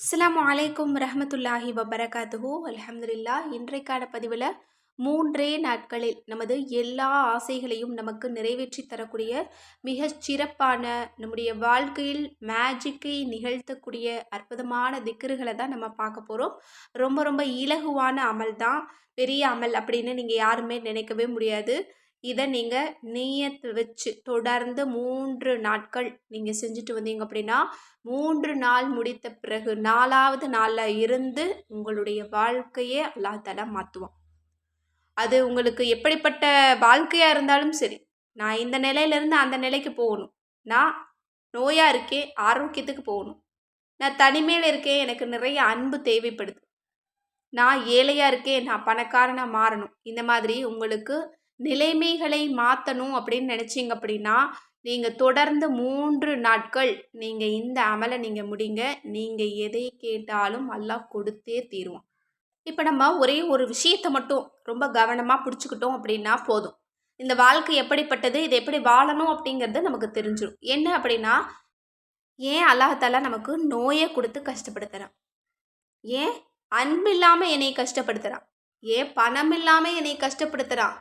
அஸ்லாம் அலைக்கும் ரஹமத்துல்லாஹி வபரகாத்துஹூ. அலமதுல்லா இன்றைக்கான பதிவில் மூன்றே நாட்களில் நமது எல்லா ஆசைகளையும் நமக்கு நிறைவேற்றி தரக்கூடிய மிக சிறப்பான நம்முடைய வாழ்க்கையில் மேஜிக்கை நிகழ்த்தக்கூடிய அற்புதமான திக்கர்களை தான் நம்ம பார்க்க போகிறோம் ரொம்ப ரொம்ப இலகுவான அமல் தான் பெரிய அமல் அப்படின்னு நீங்கள் யாருமே நினைக்கவே முடியாது. இதை நீங்கள் நீயத்து வச்சு தொடர்ந்து மூன்று நாட்கள் நீங்கள் செஞ்சுட்டு வந்தீங்க அப்படின்னா மூன்று நாள் முடித்த பிறகு நாலாவது நாளில் இருந்து உங்களுடைய வாழ்க்கையே அல்லாத்தால மாற்றுவான் அது உங்களுக்கு எப்படிப்பட்ட வாழ்க்கையாக இருந்தாலும் சரி நான் இந்த நிலையிலேருந்து அந்த நிலைக்கு போகணும். நான் நோயாக இருக்கேன் ஆரோக்கியத்துக்கு போகணும். நான் தனிமையில் இருக்கேன் எனக்கு நிறைய அன்பு தேவைப்படுது. நான் ஏழையாக இருக்கேன் நான் பணக்காரனாக மாறணும். இந்த மாதிரி உங்களுக்கு நிலைமைகளை மாற்றணும் அப்படின்னு நினச்சிங்க அப்படின்னா நீங்கள் தொடர்ந்து மூன்று நாட்கள் நீங்கள் இந்த அமலை நீங்கள் முடிங்க. நீங்கள் எதை கேட்டாலும் அல்லாஹ் கொடுத்தே தீருவான். இப்போ நம்ம ஒரே ஒரு விஷயத்தை மட்டும் ரொம்ப கவனமாக பிடிச்சிக்கிட்டோம் அப்படின்னா போதும். இந்த வாழ்க்கை எப்படிப்பட்டது இது எப்படி வாழணும் அப்படிங்கிறது நமக்கு தெரிஞ்சிடும் என்ன அப்படின்னா ஏன் அல்லாஹாலா நமக்கு நோயை கொடுத்து கஷ்டப்படுத்துகிறான் ஏன் அன்பு இல்லாமல் என்னை கஷ்டப்படுத்துகிறான் ஏன் பணம் இல்லாமல் என்னை கஷ்டப்படுத்துகிறான்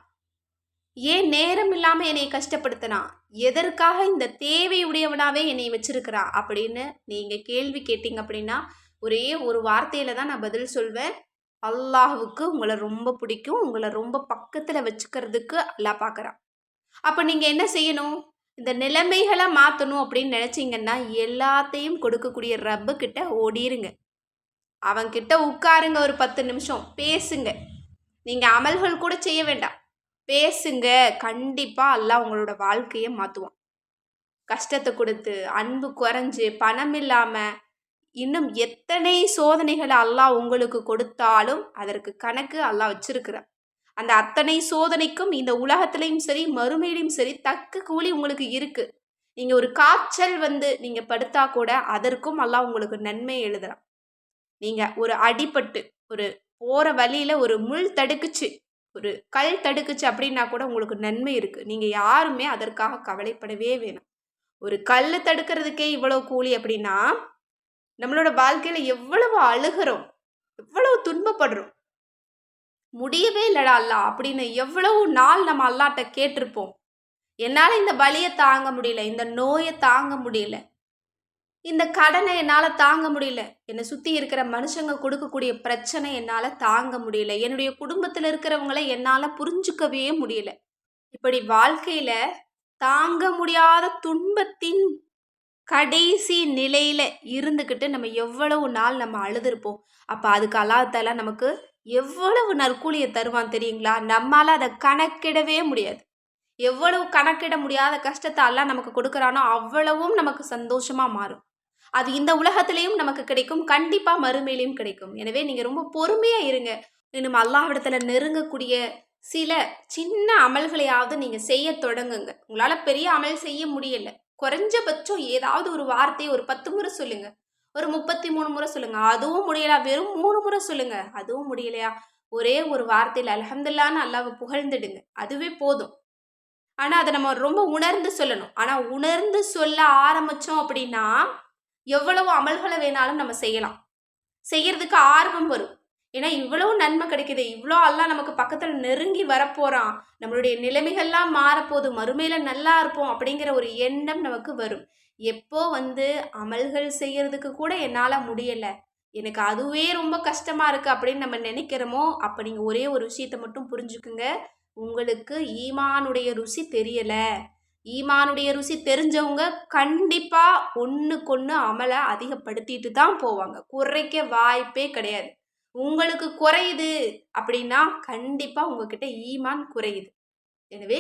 ஏன் நேரம் இல்லாமல் என்னை கஷ்டப்படுத்தினான் எதற்காக இந்த தேவையுடையவனாகவே என்னை வச்சிருக்கிறான் அப்படின்னு நீங்கள் கேள்வி கேட்டீங்க அப்படின்னா ஒரே ஒரு வார்த்தையில் தான் நான் பதில் சொல்வேன். அல்லாஹுவுக்கு உங்களை ரொம்ப பிடிக்கும். உங்களை ரொம்ப பக்கத்தில் வச்சுக்கிறதுக்கு அல்லாஹ் பார்க்குறான் அப்போ நீங்கள் என்ன செய்யணும்? இந்த நிலைமைகளை மாற்றணும் அப்படின்னு நினச்சிங்கன்னா எல்லாத்தையும் கொடுக்கக்கூடிய ரப்பு கிட்ட ஓடிருங்க. அவன்கிட்ட உட்காருங்க ஒரு பத்து நிமிஷம். பேசுங்க. நீங்கள் அமல்கள் கூட செய்ய வேண்டாம். பேசுங்க. கண்டிப்பாக எல்லாம் உங்களோட வாழ்க்கையை மாற்றுவான் கஷ்டத்தை கொடுத்து அன்பு குறைஞ்சு பணம் இல்லாமல் இன்னும் எத்தனை சோதனைகளை அல்லாஹ் உங்களுக்கு கொடுத்தாலும் அதற்கு கணக்கு அல்லாஹ் வச்சிருக்கிறார். அந்த அத்தனை சோதனைக்கும் இந்த உலகத்திலையும் சரி மறுமையிலையும் சரி தக்க கூலி உங்களுக்கு இருக்குது நீங்கள் ஒரு காய்ச்சல் வந்து நீங்கள் படுத்தா கூட அதற்கும் அல்லாஹ் உங்களுக்கு நன்மை எழுதுறான். நீங்கள் ஒரு அடிபட்டு ஒரு போகிற வழியில் ஒரு முள் தடுக்குச்சு ஒரு கல் தடுக்குச்சு அப்படின்னா கூட உங்களுக்கு நன்மை இருக்குது நீங்கள் யாருமே அதற்காக கவலைப்படவே வேணாம். ஒரு கல் தடுக்கிறதுக்கே இவ்வளோ கூலி அப்படின்னா நம்மளோட வாழ்க்கையில் எவ்வளவு அழுகிறோம் எவ்வளவு துன்பப்படுறோம். முடியவே இல்லடா அல்லா அப்படின்னு எவ்வளவு நாள் நம்ம அல்லாட்ட கேட்டிருப்போம். என்னால் இந்த வலியை தாங்க முடியல இந்த நோயை தாங்க முடியல. இந்த கடனை என்னால் தாங்க முடியல. என்னை சுற்றி இருக்கிற மனுஷங்க கொடுக்கக்கூடிய பிரச்சனை என்னால் தாங்க முடியல. என்னுடைய குடும்பத்தில் இருக்கிறவங்கள என்னால் புரிஞ்சுக்கவே முடியல. இப்படி வாழ்க்கையில் தாங்க முடியாத துன்பத்தின் கடைசி நிலையில் இருந்துக்கிட்டு நம்ம எவ்வளவு நாள் நம்ம அழுதுருப்போம். அப்போ அதுக்கு அல்லாத்தால நமக்கு எவ்வளவு நற்கூலியை தருவான் தெரியுங்களா? நம்மளால் அதை கணக்கிடவே முடியாது. எவ்வளவு கணக்கிட முடியாத கஷ்டத்தை எல்லாம் நமக்கு கொடுக்குறானோ அவ்வளவும் நமக்கு சந்தோஷமாக மாறும். அது இந்த உலகத்திலையும் நமக்கு கிடைக்கும். கண்டிப்பாக மறுமையிலையும் கிடைக்கும். எனவே நீங்கள் ரொம்ப பொறுமையாக இருங்க. இன்னும் அல்லாஹிடத்தில் நெருங்கக்கூடிய சில சின்ன அமல்களையாவது நீங்கள் செய்ய தொடங்குங்க. உங்களால் பெரிய அமல் செய்ய முடியல. குறைஞ்சபட்சம் ஏதாவது ஒரு வார்த்தையை ஒரு பத்து முறை சொல்லுங்கள் ஒரு முப்பத்தி மூணு முறை சொல்லுங்கள் அதுவும் முடியலா. வெறும் மூணு முறை சொல்லுங்கள் அதுவும் முடியலையா? ஒரே ஒரு வார்த்தையில் அலமதுல்லான்னு அல்லாவை புகழ்ந்துடுங்க. அதுவே போதும். ஆனால் அதை நம்ம ரொம்ப உணர்ந்து சொல்லணும். ஆனால் உணர்ந்து சொல்ல ஆரம்பித்தோம் அப்படின்னா எவ்வளவு அமல்களை வேணாலும் நம்ம செய்யலாம். செய்யறதுக்கு ஆர்வம் வரும். ஏன்னா இவ்வளவு நன்மை கிடைக்குது. இவ்வளோ எல்லாம் நமக்கு பக்கத்தில் நெருங்கி வரப்போகிறான் நம்மளுடைய நிலைமைகள்லாம் மாறப்போகுது. மறுமையில் நல்லா இருப்போம் அப்படிங்கிற ஒரு எண்ணம் நமக்கு வரும். எப்போ வந்து அமல்கள் செய்யறதுக்கு கூட என்னால் முடியலை. எனக்கு அதுவே ரொம்ப கஷ்டமாக இருக்குது அப்படின்னு நம்ம நினைக்கிறோமோ அப்போ நீங்கள் ஒரே ஒரு விஷயத்தை மட்டும் புரிஞ்சுக்குங்க. உங்களுக்கு ஈமானுடைய ருசி தெரியலை. ஈமானுடைய ருசி தெரிஞ்சவங்க கண்டிப்பாக ஒன்றுக்கு ஒன்று அமலை அதிகப்படுத்திட்டு தான் போவாங்க. குறைக்க வாய்ப்பே கிடையாது. உங்களுக்கு குறையுது அப்படின்னா கண்டிப்பாக உங்ககிட்ட ஈமான் குறையுது. எனவே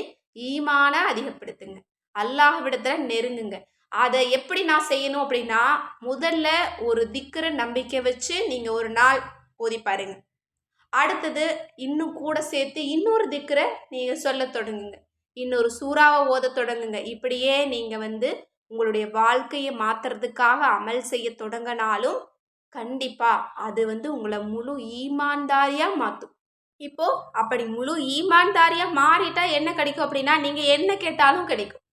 ஈமானை அதிகப்படுத்துங்க. அல்லாஹ்விடத்தில் நெருங்குங்க. அதை எப்படி நான் செய்யணும் அப்படின்னா முதல்ல ஒரு திக்கிற நம்பிக்கை வச்சு நீங்கள் ஒரு நாள் ஓதி பாருங்க. அடுத்தது இன்னும் கூட சேர்த்து இன்னொரு திக்கிற நீங்கள் சொல்ல தொடங்குங்க. இன்னொரு சூறாவை ஓத தொடங்குங்க. இப்படியே நீங்கள் வந்து உங்களுடைய வாழ்க்கையை மாற்றுறதுக்காக அமல் செய்ய தொடங்கினாலும் கண்டிப்பாக அது வந்து உங்களை முழு ஈமான்தாரியாக மாற்றும் இப்போ அப்படி முழு ஈமான்தாரியாக மாறிட்டா என்ன கிடைக்கும் அப்படின்னா நீங்கள் என்ன கேட்டாலும் கிடைக்கும்.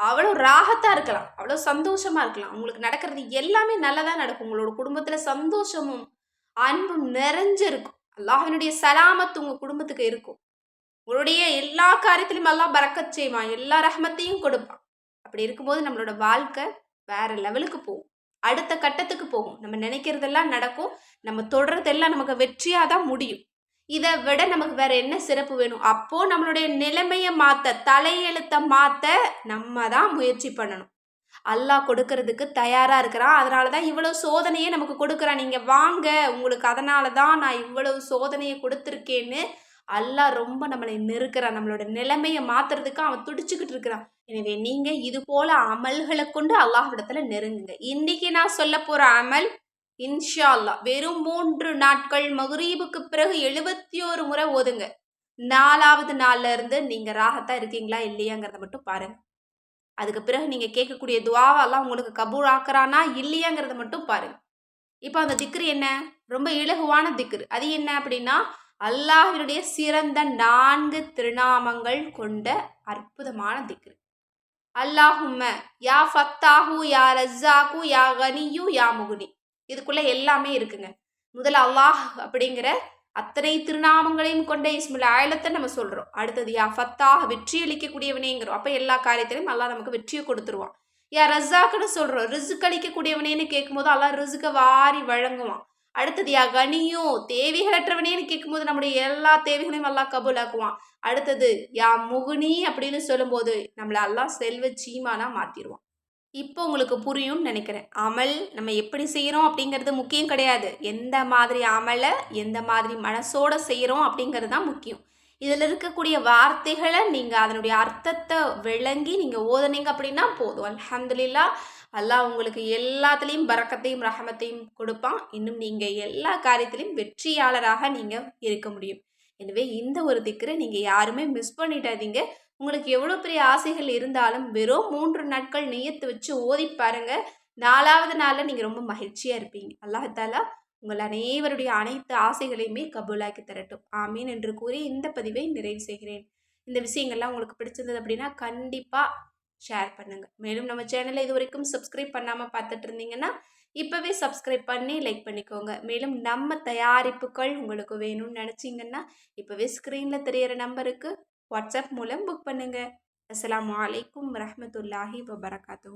அவ்வளோ ராகத்தாக இருக்கலாம். அவ்வளோ சந்தோஷமாக இருக்கலாம். உங்களுக்கு நடக்கிறது எல்லாமே நல்லதாக நடக்கும். உங்களோட குடும்பத்தில் சந்தோஷமும் அன்பும் நிறைஞ்சிருக்கும். அல்லாஹினுடைய சலாமத்து உங்கள் குடும்பத்துக்கு இருக்கும். உங்களுடைய எல்லா காரியத்திலும் எல்லாம் பறக்கச் செய்வான். எல்லா ரஹமத்தையும் கொடுப்பான். அப்படி இருக்கும்போது நம்மளோட வாழ்க்கை வேற லெவலுக்கு போகும். அடுத்த கட்டத்துக்கு போகும். நம்ம நினைக்கிறதெல்லாம் நடக்கும். நம்ம தொடர்றதெல்லாம் நமக்கு வெற்றியாக தான் முடியும். இதை விட நமக்கு வேற என்ன சிறப்பு வேணும்? அப்போ நம்மளுடைய நிலைமையை மாத்த தலையெழுத்தை மாத்த நம்ம தான் முயற்சி பண்ணணும். அல்லாஹ் கொடுக்கறதுக்கு தயாரா இருக்கிறான். அதனால தான் இவ்வளவு சோதனையை நமக்கு கொடுக்குறான். நீங்க வாங்க உங்களுக்கு அதனால தான் நான் இவ்வளவு சோதனையை கொடுத்துருக்கேன்னு அல்லாஹ் ரொம்ப நம்மளை நெருக்கிறான். நம்மளோட நிலைமையை மாத்துறதுக்கு அவன் துடிச்சுக்கிட்டு இருக்கிறான். எனவே நீங்க இது போல அமல்களை கொண்டு அல்லாஹ்விடத்துல நெருங்குங்க. இன்னைக்கு நான் சொல்ல போற அமல் இன்ஷா அல்லாஹ் வெறும் மூன்று நாட்கள் மகுரீபுக்கு பிறகு எழுபத்தி ஒரு முறை ஓதுங்க. நாலாவது நாள்ல இருந்து நீங்க ராகத்தா இருக்கீங்களா இல்லையாங்கிறத மட்டும் பாருங்க. அதுக்கு பிறகு நீங்க கேட்கக்கூடிய துவாவெல்லாம் உங்களுக்கு கபூர் ஆக்குறானா இல்லையாங்கிறத மட்டும் பாருங்க. இப்போ அந்த திக்ரு என்ன? ரொம்ப இலகுவான திக்ரு. அது என்ன அப்படின்னா அல்லாஹினுடைய சிறந்த நான்கு திருநாமங்கள் கொண்ட அற்புதமான திக்ரு. அல்லாஹும்ம யா ஃபத்தாஹு யா ரஸ்ஸாகு யா கனியு யா முகுனி. இதுக்குள்ள எல்லாமே இருக்குங்க. முதல்ல அல்லாஹ் அப்படிங்கிற அத்தனை திருநாமங்களையும் கொண்ட இஸ்முல் ஆயலத்தை நம்ம சொல்கிறோம் அடுத்தது யா ஃபத்தாக வெற்றி அளிக்கக்கூடியவனேங்கிறோம் அப்போ எல்லா காரியத்திலையும் அல்லாஹ் நமக்கு வெற்றியை கொடுத்துருவான். யா ரஸ்ஸாக்குன்னு சொல்கிறோம் ரிசுக் அளிக்கக்கூடியவனேன்னு கேட்கும்போது அல்லாஹ் ரிசுக்கை வாரி வழங்குவான். அடுத்தது யா கனியும் தேவைகளற்றவனேன்னு கேட்கும்போது நம்முடைய எல்லா தேவைகளையும் எல்லாம் கபூலாக்குவான். அடுத்தது யா முகுனி அப்படின்னு சொல்லும்போது நம்மளை எல்லாம் செல்வ சீமானா மாத்திடுவான் இப்போ உங்களுக்கு புரியும்னு நினைக்கிறேன். அமல் நம்ம எப்படி செய்கிறோம் அப்படிங்கிறது முக்கியம் கிடையாது. எந்த மாதிரி அமலை எந்த மாதிரி மனசோட செய்கிறோம் அப்படிங்கிறது தான் முக்கியம். இதில் இருக்கக்கூடிய வார்த்தைகளை நீங்கள் அதனுடைய அர்த்தத்தை விளங்கி நீங்கள் ஓதுனீங்க அப்படின்னா போதும். அல்ஹம்துலில்லா அல்லாஹ் உங்களுக்கு எல்லாத்துலேயும் பறக்கத்தையும் ரஹமத்தையும் கொடுப்பான். இன்னும் நீங்கள் எல்லா காரியத்திலையும் வெற்றியாளராக நீங்கள் இருக்க முடியும். எனவே இந்த ஒரு திக்கரை நீங்கள் யாருமே மிஸ் பண்ணிடாதீங்க. உங்களுக்கு எவ்வளோ பெரிய ஆசைகள் இருந்தாலும் வெறும் மூன்று நாட்கள் நெய்யத்து வச்சு ஓதி பாருங்க. நாலாவது நாளில் நீங்கள் ரொம்ப மகிழ்ச்சியாக இருப்பீங்க. அல்லாஹாலா உங்கள் அனைவருடைய அனைத்து ஆசைகளையுமே கபூலாக்கி தரட்டும். ஆமீன் என்று கூறி இந்த பதிவை நிறைவு செய்கிறேன். இந்த விஷயங்கள்லாம் உங்களுக்கு பிடிச்சிருந்தது அப்படின்னா கண்டிப்பாக ஷேர் பண்ணுங்கள் மேலும் நம்ம சேனலை இது வரைக்கும் சப்ஸ்கிரைப் பண்ணாமல் பார்த்துட்டு இருந்தீங்கன்னா இப்போவே சப்ஸ்கிரைப் பண்ணி லைக் பண்ணிக்கோங்க. மேலும் நம்ம தயாரிப்புகள் உங்களுக்கு வேணும்னு நினச்சிங்கன்னா இப்போவே ஸ்க்ரீனில் தெரியிற நம்பருக்கு வாட்ஸ்அப் மூலம் புக் பண்ணுங்கள் அஸ்லாம் வலைக்கம் ரஹமத்துல்லாஹி வபரகாத்தூ